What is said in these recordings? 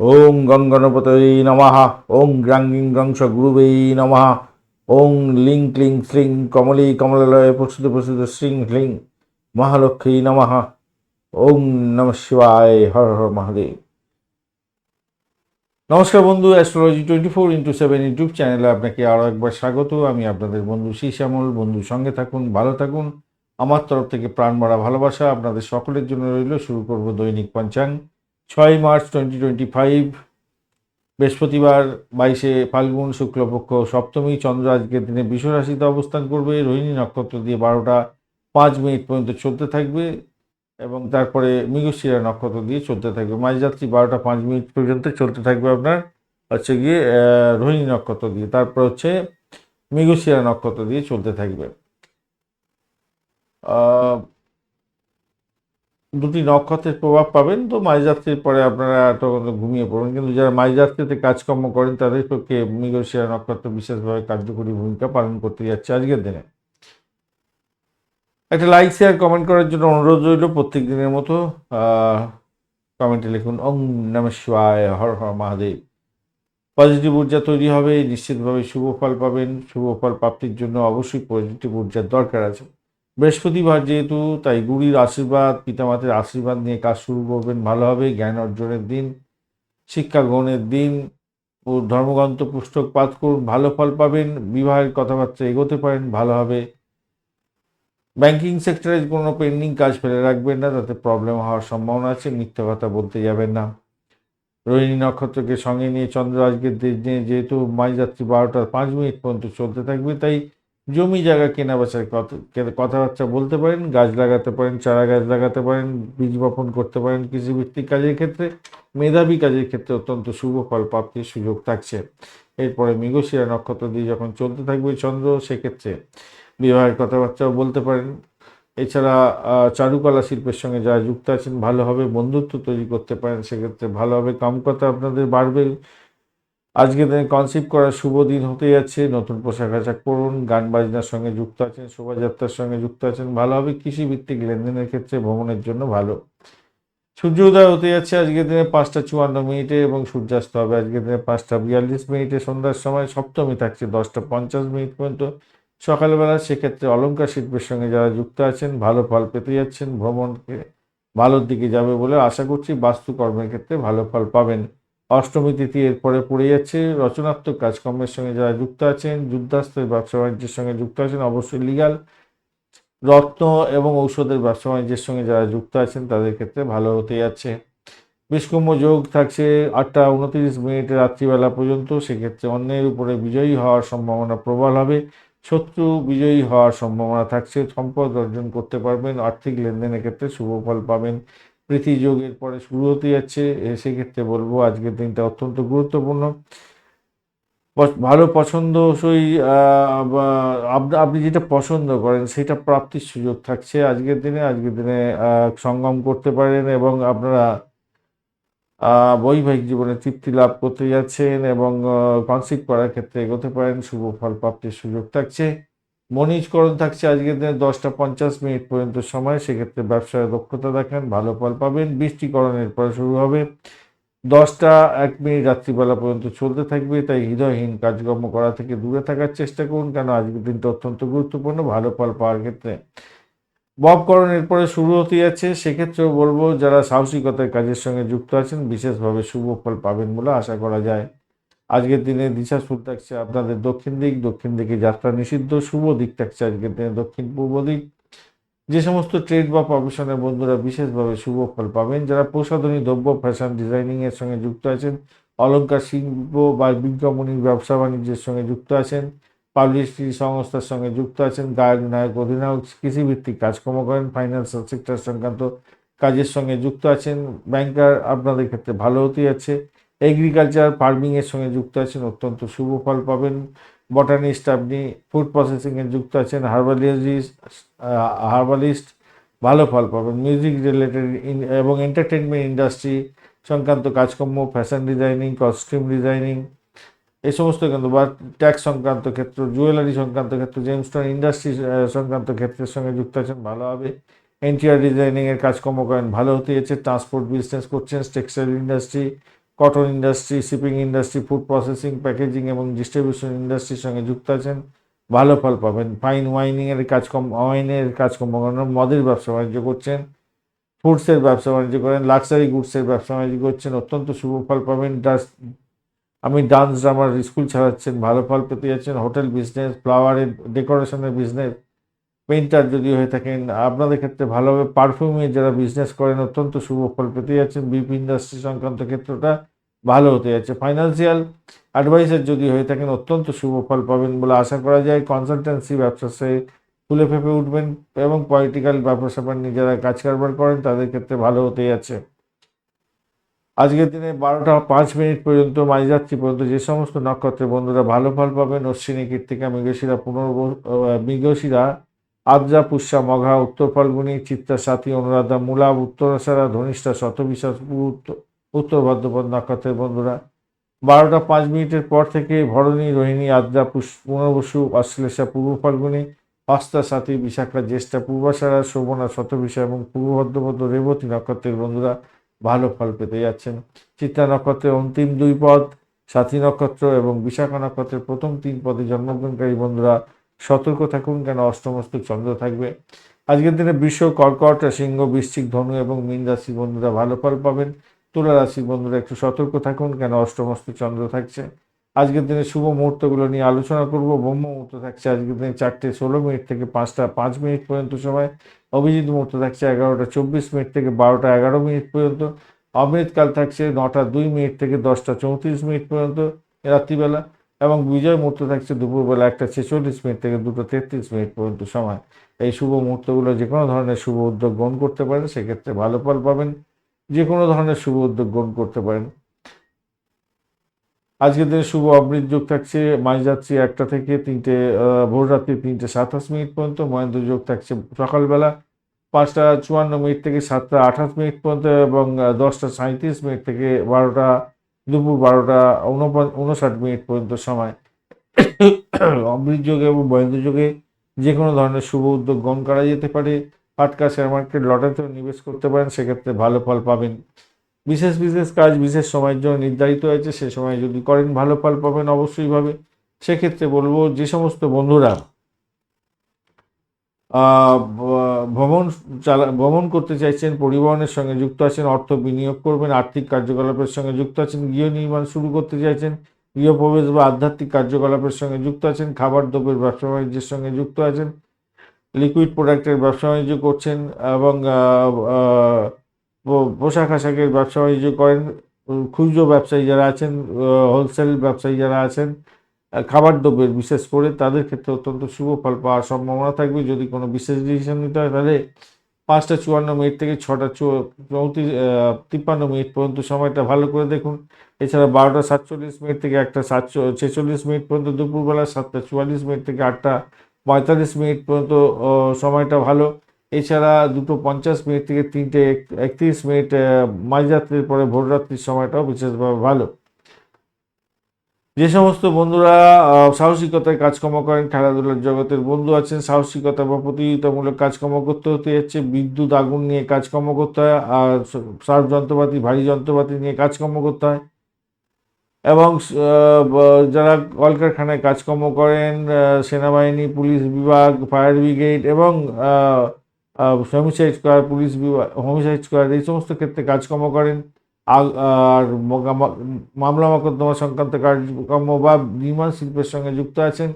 ওং গং গঙ্গণপতয়ে নমঃ। ওং গ্রাং গিং গ্রংশ গুরুবে নমঃ। ওং লিং ক্লিং শ্রিং কমলী কমলালয়ে প্রসিদ্ধ প্রসিদ্ধ শ্রিং হ্লিং মহালক্ষ্মী নমঃ। ওং নম শিবায় হর হর মহাদেব। নমস্কার বন্ধু astrology twenty four into seven YouTube চ্যানেলে আপনাকে আরও একবার স্বাগত। আমি আপনাদের বন্ধু শ্রী শ্যামল বন্ধু সঙ্গে থাকুন, ভালো থাকুন। আমার তরফ থেকে প্রাণ ভরা ভালোবাসা আপনাদের সকলের জন্য রইল। শুরু করব দৈনিক পঞ্চাঙ্গ। ছয় মার্চ টোয়েন্টি টোয়েন্টি ফাইভ বৃহস্পতিবার বাইশে ফাল্গুন শুক্লপক্ষ সপ্তমী চন্দ্র আজকের দিনে বিশ্বরাশিতে অবস্থান করবে। রোহিণী নক্ষত্র দিয়ে বারোটা পাঁচ মিনিট পর্যন্ত চলতে থাকবে এবং তারপরে মৃগশিরা নক্ষত্র দিয়ে চলতে থাকবে। মাঝযাত্রী বারোটা পাঁচ মিনিট পর্যন্ত চলতে থাকবে আপনার। হচ্ছে গিয়ে রোহিণী নক্ষত্র দিয়ে। তারপর হচ্ছে মৃগশিরা নক্ষত্র দিয়ে চলতে থাকবে। দুটি নক্ষত্রের প্রভাব পাবেন, তো মাঝযাত্রীর পরে আপনারা তখন ঘুমিয়ে পড়বেন। কিন্তু যারা মাঝযাত্রীতে কাজকর্ম করেন, তাদের পক্ষে মৃগশিরা নক্ষত্র বিশেষভাবে কার্যকরী ভূমিকা পালন করতে যাচ্ছে আজকের দিনে। একটা লাইক শেয়ার কমেন্ট করার জন্য অনুরোধ রইল প্রত্যেক দিনের মতো। কমেন্টে লিখুন ওং নম শিবায়, হর হর মহাদেব। পজিটিভ ঊর্জা তৈরি হবে, নিশ্চিতভাবে শুভ ফল পাবেন। শুভ ফল প্রাপ্তির জন্য অবশ্যই পজিটিভ ঊর্জার দরকার আছে। বৃহস্পতিবার যেহেতু, তাই গুরুর আশীর্বাদ, পিতামাতার আশীর্বাদ নিয়ে কাজ শুরু করবেন। ভালো হবে, জ্ঞান অর্জনের দিন, শিক্ষা গ্রহণের দিন, ও ধর্মগ্রন্থ, পুস্তক পাঠ করুন, ভালো ফল পাবেন, বিবাহের কথাবার্তা এগোতে পারেন, ভালো হবে। ব্যাংকিং সেক্টরে কোনো পেন্ডিং কাজ ফেলে রাখবেন না, তাতে প্রবলেম হওয়ার সম্ভাবনা আছে, মিথ্যা কথা বলতে যাবেন না। রোহিণী নক্ষত্রকে সঙ্গে নিয়ে চন্দ্র আজকের দিনে যেহেতু মাঝযাত্রী বারোটা পাঁচ মিনিট পর্যন্ত চলতে থাকবে, তাই জমি জায়গা কেনা বেচার কথা কথাবার্তা বলতে পারেন, গাছ লাগাতে পারেন, চারা গাছ লাগাতে পারেন, বীজ বপন করতে পারেন কৃষিভিত্তিক কাজের ক্ষেত্রে, মেধাবী কাজের ক্ষেত্রে অত্যন্ত শুভ ফল প্রাপ্তির সুযোগ থাকছে। এরপরে মৃগশিরা নক্ষত্র দিয়ে যখন চলতে থাকবে চন্দ্র, সেক্ষেত্রে বিবাহের কথাবার্তাও বলতে পারেন। এছাড়া চারুকলা শিল্পের সঙ্গে যারা যুক্ত আছেন ভালোভাবে বন্ধুত্ব তৈরি করতে পারেন, সেক্ষেত্রে ভালোভাবে কামকতা আপনাদের বাড়বে। আজকে দিনে কনসিভ করার শুভ দিন হতে যাচ্ছে। নতুন পোশাক আশাক পরুন, গান বাজনার সঙ্গে যুক্ত আছেন, শোভাযাত্রার সঙ্গে যুক্ত আছেন, ভালো ভালোভাবে কৃষিভিত্তিক লেনদেনের ক্ষেত্রে ভ্রমণের জন্য ভালো। সূর্য উদয় হতে যাচ্ছে আজকের দিনে পাঁচটা চুয়ান্ন মিনিটে এবং সূর্যাস্ত হবে আজকের দিনে পাঁচটা বিয়াল্লিশ মিনিটে। সন্ধ্যার সময় সপ্তমী থাকছে, দশটা পঞ্চাশ মিনিট পর্যন্ত। সকালবেলা সেক্ষেত্রে অলংকার শিল্পের সঙ্গে যারা যুক্ত আছেন, ভালো ফল পেতে যাচ্ছেন, ভ্রমণকে ভালোর দিকে যাবে বলে আশা করছি বাস্তুকর্মের ক্ষেত্রে ভালো ফল পাবেন। অষ্টমী তিথি এরপরে পড়ে যাচ্ছে। রচনাত্মক কাজকর্মের সঙ্গে যারা যুক্ত আছেন, যুদ্ধাস্ত্রের ব্যবসা বাণিজ্যের সঙ্গে যুক্ত আছেন, অবশ্যই লিগাল রত্ন এবং ঔষধের ব্যবসা বাণিজ্যের সঙ্গে যারা যুক্ত আছেন, তাদের ক্ষেত্রে ভালো হতে যাচ্ছে। বিষ্কুম্ভ যোগ থাকছে আটটা উনত্রিশ মিনিটে রাত্রিবেলা পর্যন্ত, সেক্ষেত্রে অন্যের উপরে বিজয়ী হওয়ার সম্ভাবনা প্রবল হবে। শত্রু বিজয়ী হওয়ার সম্ভাবনা থাকছে। সম্পদ অর্জন করতে পারবেন, আর্থিক লেনদেনের ক্ষেত্রে শুভ ফল পাবেন। প্রীতি যোগের পরে শুরু হতে যাচ্ছে সেক্ষেত্রে বলব আজকের দিনটা অত্যন্ত গুরুত্বপূর্ণ। ভালো পছন্দসই আপনি যেটা পছন্দ করেন সেটা প্রাপ্তির সুযোগ থাকছে আজকের দিনে। আজকের দিনে সঙ্গম করতে পারেন এবং আপনারা বৈবাহিক জীবনে তৃপ্তি লাভ করতে যাচ্ছেন এবং কনসিভ করার ক্ষেত্রে এগোতে পারেন। শুভ ফল প্রাপ্তির সুযোগ থাকছে। মনিজকরণ থাকছে আজকের দিনে দশটা পঞ্চাশ মিনিট পর্যন্ত সময়, সেক্ষেত্রে ব্যবসায় দক্ষতা দেখান, ভালো ফল পাবেন, বৃষ্টিকরণের পরে শুরু হবে। দশটা এক মিনিট রাত্রিবেলা পর্যন্ত চলতে থাকবে, তাই হৃদয়হীন কাজকর্ম করা থেকে দূরে থাকার চেষ্টা করুন, কেন আজকের দিনটা অত্যন্ত গুরুত্বপূর্ণ, ভালো ফল পাওয়ার ক্ষেত্রে। ববকরণ এরপরে শুরু হতে যাচ্ছে, সেক্ষেত্রেও বলব, যারা সাহসিকতার কাজের সঙ্গে যুক্ত আছেন, বিশেষভাবে শুভ ফল পাবেন বলে আশা করা যায়। আজকের দিনে দিশা শুরু থাকছে আপনাদের দক্ষিণ দিক, দক্ষিণ দিকে যাত্রা নিষিদ্ধ, শুভ দিক থাকছে আজকের দিনে দক্ষিণ পূর্ব দিক। যে সমস্ত ট্রেড বা প্রফেশনের বন্ধুরা বিশেষভাবে শুভ ফল পাবেন, যারা প্রসাধনী, দ্রব্য ফ্যাশন ডিজাইনিং এর সঙ্গে যুক্ত আছেন অলঙ্কার শিল্প বা বিজ্ঞাপনী, ব্যবসা বাণিজ্যের সঙ্গে যুক্ত আছেন পাবলিসিটি সংস্থার সঙ্গে যুক্ত আছেন, গায়ক, নায়ক, অধিনায়ক, কৃষিভিত্তিক কাজকর্ম করেন ফাইন্যান্সিয়াল সেক্টর সংক্রান্ত কাজের সঙ্গে যুক্ত আছেন ব্যাংকার আপনাদের ক্ষেত্রে ভালো হতে যাচ্ছে এগ্রিকালচার ফার্মিংয়ের সঙ্গে যুক্ত আছেন, অত্যন্ত শুভ ফল পাবেন। বটানিস্ট আপনি ফুড প্রসেসিং এ যুক্ত আছেন হার্বালিস্ট হার্বালিস্ট ভালো ফল পাবেন। মিউজিক রিলেটেড এবং এন্টারটেনমেন্ট ইন্ডাস্ট্রি সংক্রান্ত কাজকর্ম ফ্যাশন ডিজাইনিং কস্টিউম ডিজাইনিং এই সমস্ত কিন্তু বা ট্যাক্স সংক্রান্ত ক্ষেত্র জুয়েলারি সংক্রান্ত ক্ষেত্র জেমস্টোন ইন্ডাস্ট্রি সংক্রান্ত ক্ষেত্রের সঙ্গে যুক্ত আছেন, ভালো হবে। ইন্টেরিয়ার ডিজাইনিং এর কাজকর্ম করেন, ভালো হতে যাচ্ছে ট্রান্সপোর্ট বিজনেস করছেন textile industry cotton industry shipping industry food processing packaging এবং ডিস্ট্রিবিউশন ইন্ডাস্ট্রির সঙ্গে যুক্ত আছেন। ভালো ফল পাবেন। ফাইন ওয়াইনিংয়ের কাজকর্ম ওয়াইনের কাজকর্ম করেন মদের ব্যবসা বাণিজ্য করছেন। ফুডসের ব্যবসা বাণিজ্য করেন লাক্সারি গুডসের ব্যবসা বাণিজ্য করছেন, অত্যন্ত শুভ ফল পাবেন। ডাস আমি ডান্স ড্রামার স্কুল ছাড়াচ্ছেন, ভালো ফল পেতে যাচ্ছেন। হোটেল বিজনেস ফ্লাওয়ারের ডেকোরেশনের বিজনেস পেইন্টার যদি হয়ে থাকেন, আপনাদের ক্ষেত্রে ভালোভাবে পারফিউমের যারা বিজনেস করেন, অত্যন্ত শুভ ফল পেতে যাচ্ছেন। বিপি ইন্ডাস্ট্রি সংক্রান্ত ক্ষেত্রটা ভালো হতে যাচ্ছে। ফাইন্যান্সিয়াল অ্যাডভাইসার যদি হয়ে থাকেন, অত্যন্ত শুভ ফল পাবেন বলে আশা করা যায়। কনসালটেন্সি ব্যবসাতে ফুলে ফেপে উঠবেন এবং পলিটিক্যাল ব্যবসা নিয়ে যারা কাজ কারবার করেন, তাদের ক্ষেত্রে ভালো হতে যাচ্ছে। আজকের দিনে বারোটা পাঁচ মিনিট পর্যন্ত, মাঝরাত্রি পর্যন্ত যে সমস্ত নক্ষত্রের বন্ধুরা ভালো ফল পাবেন, অশ্বিনী কীর্তিকা মৃগশিরা পুনর্ব মৃগশিরা, আদ্রা, পুষ্যা, মঘা, উত্তর ফাল্গুনী, চিত্তা, সাথী, অনুরাধা মূলা উত্তরাসারা ধনিষ্ঠা শতবিশা উত্তর ভাদ্রপদ নক্ষত্রের বন্ধুরা, বারোটা পাঁচ মিনিটের পর থেকে ভরণী, রোহিণী, আদ্রা পুনর্বসু, অশ্লেষা, পূর্ব ফাল্গুনী হস্তা সাথী, বিশাখা, জ্যেষ্ঠা, পূর্বাশারা, শোভনা শতবিশা এবং পূর্ব ভদ্রপদ রেবতী নক্ষত্রের বন্ধুরা ভালো ফল পেতে যাচ্ছেন। চিত্রা নক্ষত্রের অন্তিম দুই পদ, সাথী নক্ষত্র এবং বিশাখা নক্ষত্রের প্রথম তিন পদে জন্মগ্রহণকারী বন্ধুরা সতর্ক থাকুন, কেন অষ্টমস্ত চন্দ্র থাকবে। আজকের দিনে বিশ্ব কর্কট, সিংহ, বৃশ্চিক, ধনু এবং মীন রাশি বন্ধুরা ভালো ফল পাবেন। তুলা রাশির বন্ধুরা একটু সতর্ক থাকুন, কেন অষ্টমস্ত চন্দ্র থাকছে। আজকের দিনে শুভ মুহূর্তগুলো নিয়ে আলোচনা করব। ব্রহ্ম মুহূর্ত থাকছে আজকের দিনে চারটে ষোলো মিনিট থেকে পাঁচটা পাঁচ মিনিট পর্যন্ত সময়। অভিজিৎ মুহূর্ত থাকছে এগারোটা চব্বিশ মিনিট থেকে বারোটা এগারো মিনিট পর্যন্ত। অমৃতকাল থাকছে নটা দুই মিনিট থেকে দশটা চৌত্রিশ মিনিট পর্যন্ত রাত্রিবেলা। এবং বিজয় মুহূর্ত থাকছে দুপুরবেলা একটা ছেচল্লিশ মিনিট থেকে দুটো তেত্রিশ মিনিট পর্যন্ত সময়। এই শুভ মুহূর্তগুলো যে কোনো ধরনের শুভ উদ্যোগ গ্রহণ করতে পারেন, সেক্ষেত্রে ভালো ফল পাবেন। কোনো ধরনের শুভ উদ্যোগ গ্রহণ করতে পারেন। আজকের দিনে শুভ অমৃত যোগ থাকছে মাঝরাত্রি একটা থেকে তিনটে ভোর রাত্রি তিনটে সাতাশ মিনিট পর্যন্ত, মহেন্দ্র যোগ থাকছে সকালবেলা পাঁচটা চুয়ান্ন মিনিট থেকে সাতটা আঠাশ মিনিট পর্যন্ত এবং দশটা সাঁত্রিশ মিনিট থেকে বারোটা, দুপুর বারোটা উনষাট মিনিট পর্যন্ত সময়। অমৃত যোগে এবং মহেন্দ্র যোগে যে কোনো ধরনের শুভ উদ্যোগ গ্রহণ করা যেতে পারে। পাটকা শেয়ার মার্কেট লটারিতেও নিবেশ করতে পারেন, সেক্ষেত্রে ভালো ফল পাবেন। বিশেষ বিশেষ কাজ, বিশেষ সময়ের জন্য নির্ধারিত হয়েছে, সে সময় যদি করেন ভালো ফল পাবেন অবশ্যই ভাবে। সেক্ষেত্রে বলব যে সমস্ত বন্ধুরা ভ্রমণ চালা, ভ্রমণ করতে চাইছেন, পরিবহনের সঙ্গে যুক্ত আছেন, অর্থ বিনিয়োগ করবেন, আর্থিক কার্যকলাপের সঙ্গে যুক্ত আছেন, গৃহ নির্মাণ শুরু করতে চাইছেন, গৃহপ্রবেশ বা আধ্যাত্মিক কার্যকলাপের সঙ্গে যুক্ত আছেন, খাবার দ্রব্যের ব্যবসা বাণিজ্যের সঙ্গে যুক্ত আছেন লিকুইড প্রোডাক্টের ব্যবসা বাণিজ্য করছেন এবং পোশাক আশাকের ব্যবসা বাণিজ্য করেন। খুচরো ব্যবসায়ী যারা আছেন হোলসেল ব্যবসায়ী যারা আছেন খাবার দ্রব্যের বিশেষ করে তাদের ক্ষেত্রে অত্যন্ত শুভ ফল পাওয়ার সম্ভাবনা থাকবে। যদি কোনো বিশেষ ডিসিশন নিতে হয়, তাহলে পাঁচটা চুয়ান্ন মিনিট থেকে ছটা চৌত্রিশ তিপ্পান্ন মিনিট পর্যন্ত সময়টা ভালো করে দেখুন। এছাড়া বারোটা সাতচল্লিশ মিনিট থেকে একটা সাতচো, ছেচল্লিশ মিনিট পর্যন্ত দুপুরবেলা, সাতটা চুয়াল্লিশ মিনিট থেকে আটটা পঁয়তাল্লিশ মিনিট পর্যন্ত সময়টা ভালো। এছাড়া দুটো পঞ্চাশ মিনিট থেকে তিনটে একত্রিশ মিনিট মাঝরাত্রির পরে ভোররাত্রির সময়টাও বিশেষভাবে ভালো। যে সমস্ত বন্ধুরা সাহসিকতায় কাজকর্ম করেন, খেলাধুলার জগতের বন্ধু আছেন, সাহসিকতা বা প্রতিযোগিতামূলক কাজকর্ম করতে হতে যাচ্ছে, বিদ্যুৎ, আগুন নিয়ে কাজকর্ম করতে হয়, আর সার্ফ যন্ত্রপাতি, ভারী যন্ত্রপাতি নিয়ে কাজকর্ম করতে হয়। এবং যারা কলকারখানায় কাজকর্ম করেন সেনাবাহিনী, পুলিশ বিভাগ, ফায়ার ব্রিগেড এবং হোমিসাইড স্কোয়ার পুলিশ বিভাগ হোমিসাইড স্কোয়ার এই সমস্ত ক্ষেত্রে কাজকর্ম করেন। আর মামলা মকদ্দমা সংক্রান্ত কার্যক্রম বা নির্মাণ শিল্পের সঙ্গে যুক্ত আছেন।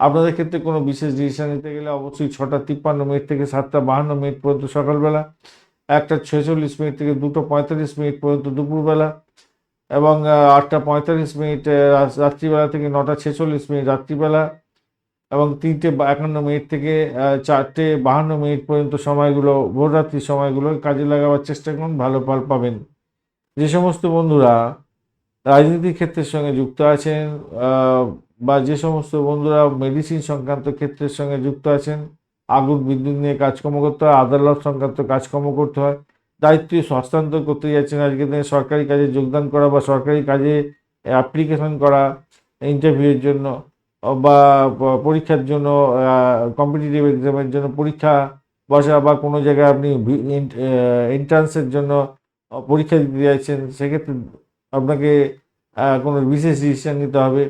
আপনাদের ক্ষেত্রে কোনো বিশেষ ডিসিশন নিতে গেলে অবশ্যই ছটা তিপ্পান্ন মিনিট থেকে সাতটা বাহান্ন মিনিট পর্যন্ত সকালবেলা, একটা ছেচল্লিশ মিনিট থেকে দুটো পঁয়তাল্লিশ মিনিট পর্যন্ত দুপুরবেলা। এবং আটটা পঁয়তাল্লিশ মিনিট রাত্রিবেলা থেকে নটা ছেচল্লিশ মিনিট রাত্রিবেলা এবং তিনটে একান্ন মিনিট থেকে চারটে বাহান্ন মিনিট পর্যন্ত সময়গুলো ভোররাত্রির সময়গুলো কাজে লাগাবার চেষ্টা করুন, ভালো ফল পাবেন। যে সমস্ত বন্ধুরা রাজনীতির ক্ষেত্রের সঙ্গে যুক্ত আছেন বা যে সমস্ত বন্ধুরা মেডিসিন সংক্রান্ত ক্ষেত্রের সঙ্গে যুক্ত আছেন, আগুন, বিদ্যুৎ নিয়ে কাজকর্ম করতে হয় আদালত সংক্রান্ত কাজকর্ম করতে হয় দায়িত্ব হস্তান্তর করতে যাচ্ছেন আজকের দিনে সরকারি কাজে যোগদান করা বা সরকারি কাজে অ্যাপ্লিকেশন করা ইন্টারভিউয়ের জন্য বা পরীক্ষার জন্য কম্পিটিটিভ এক্সামের জন্য, পরীক্ষা বসা বা কোনো জায়গায় আপনি এন্ট্রান্সের জন্য পরীক্ষা দিতে যাচ্ছেন, সেক্ষেত্রে আপনাকে কোনো বিশেষ ডিসিশন নিতে হবে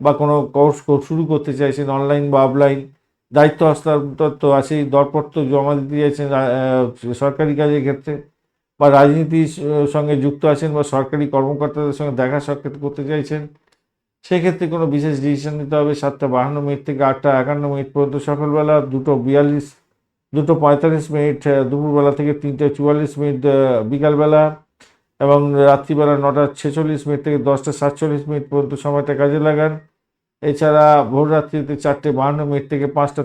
বা কোনো কোর্স শুরু করতে চাইছেন অনলাইন বা অফলাইন দায়িত্ব হস্তান্তর তো আছেই, দরপত্র জমা দিতে চাইছেন সরকারি কাজের ক্ষেত্রে বা রাজনীতির সঙ্গে যুক্ত আছেন বা সরকারি কর্মকর্তাদের সঙ্গে দেখা সাক্ষাৎ করতে চাইছেন, সেক্ষেত্রে কোনো বিশেষ ডিসিশন নিতে হবে। সাতটা বাহান্ন মিনিট থেকে আটটা একান্ন মিনিট পর্যন্ত সকালবেলা দুটো বিয়াল্লিশ, দুটো পঁয়তাল্লিশ মিনিট দুপুরবেলা থেকে তিনটে চুয়াল্লিশ মিনিট বিকালবেলা এবং রাত্রিবেলা নটা ছেচল্লিশ মিনিট থেকে দশটা সাতচল্লিশ মিনিট পর্যন্ত সময়টা কাজে লাগান। এছাড়া ভোর রাত্রিতে চারটে বাহান্ন মিনিট থেকে পাঁচটা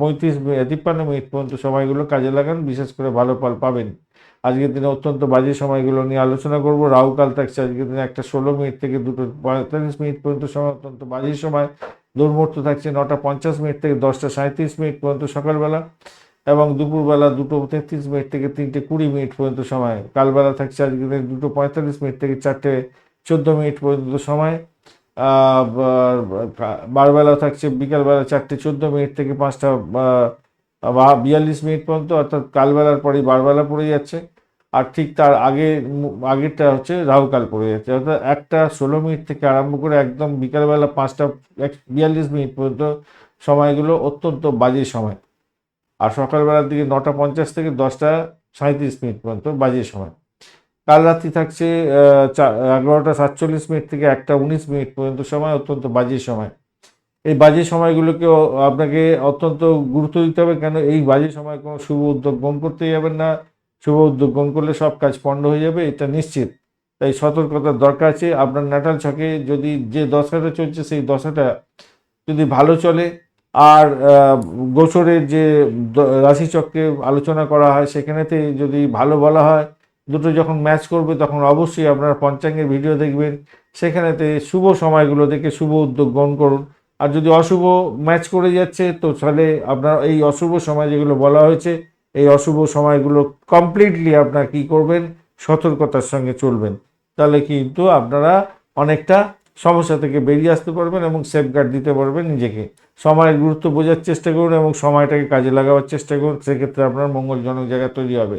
পঁয়ত্রিশ মিনিট তিপ্পান্ন মিনিট পর্যন্ত সময়গুলো কাজে লাগান, বিশেষ করে ভালো ফল পাবেন। আজকের দিনে অত্যন্ত বাজে সময়গুলো নিয়ে আলোচনা করব। রাহুকাল থাকছে আজকের দিনে একটা ষোলো মিনিট থেকে দুটো পঁয়তাল্লিশ মিনিট পর্যন্ত সময়, অত্যন্ত বাজে সময়। দুর্মূর্ত থাকছে নটা পঞ্চাশ মিনিট থেকে দশটা সাঁত্রিশ মিনিট পর্যন্ত সকালবেলা এবং দুপুরবেলা দুটো তেত্রিশ মিনিট থেকে তিনটে কুড়ি মিনিট পর্যন্ত সময়। কালবেলা থাকছে আজকের দিনে দুটো পঁয়তাল্লিশ মিনিট থেকে চারটে চোদ্দ মিনিট পর্যন্ত সময়। বারবেলা থাকছে, বিকালবেলা চারটে চোদ্দ মিনিট থেকে পাঁচটা বা- বিয়াল্লিশ মিনিট পর্যন্ত, অর্থাৎ কালবেলার পরেই বারবেলা পড়ে যাচ্ছে। আর ঠিক তার আগে, আগেরটা হচ্ছে রাহুকাল পড়ে যাচ্ছে। অর্থাৎ একটা ষোলো মিনিট থেকে আরম্ভ করে একদম বিকালবেলা পাঁচটা, এক বিয়াল্লিশ মিনিট পর্যন্ত সময়গুলো অত্যন্ত বাজে সময়। আর সকালবেলার দিকে নটা পঞ্চাশ থেকে দশটা সাঁত্রিশ মিনিট পর্যন্ত বাজে সময়। কাল রাত্রি থাকছে এগারোটা সাতচল্লিশ মিনিট থেকে একটা উনিশ মিনিট পর্যন্ত সময়, অত্যন্ত বাজে সময়। এই বাজে সময়গুলোকে আপনাকে অত্যন্ত গুরুত্ব দিতে হবে কেন? এই বাজে সময় কোনো শুভ উদ্যোগ গ্রহণ করতে যাবেন না। শুভ উদ্যোগ গ্রহণ করলে সব কাজ পণ্ড হয়ে যাবে, এটা নিশ্চিত। তাই সতর্কতার দরকার আছে। আপনার নাটাল ছকে যদি যে দশাটা চলছে, সেই দশাটা যদি ভালো চলে, আর গোচরের যে রাশিচক্রে আলোচনা করা হয়, সেখানেতে যদি ভালো বলা হয় দুটো যখন ম্যাচ করবে, তখন অবশ্যই আপনার পঞ্চাঙ্গের ভিডিও দেখবেন। সেখানেতে শুভ সময়গুলো দেখে শুভ উদ্যোগ গ্রহণ করুন। আর যদি অশুভ ম্যাচ করে যাচ্ছে, তো তাহলে আপনার এই অশুভ সময় যেগুলো বলা হয়েছে, এই অশুভ সময়গুলো কমপ্লিটলি আপনার কি করবেন? সতর্কতার সঙ্গে চলবেন। তাহলে কিন্তু আপনারা অনেকটা সমস্যা থেকে বেরিয়ে আসতে পারবেন এবং সেফগার্ড দিতে পারবেন নিজেকে। সময়ের গুরুত্ব বোঝার চেষ্টা করুন এবং সময়টাকে কাজে লাগাবার চেষ্টা করুন। সেক্ষেত্রে আপনার মঙ্গলজনক জায়গা তৈরি হবে।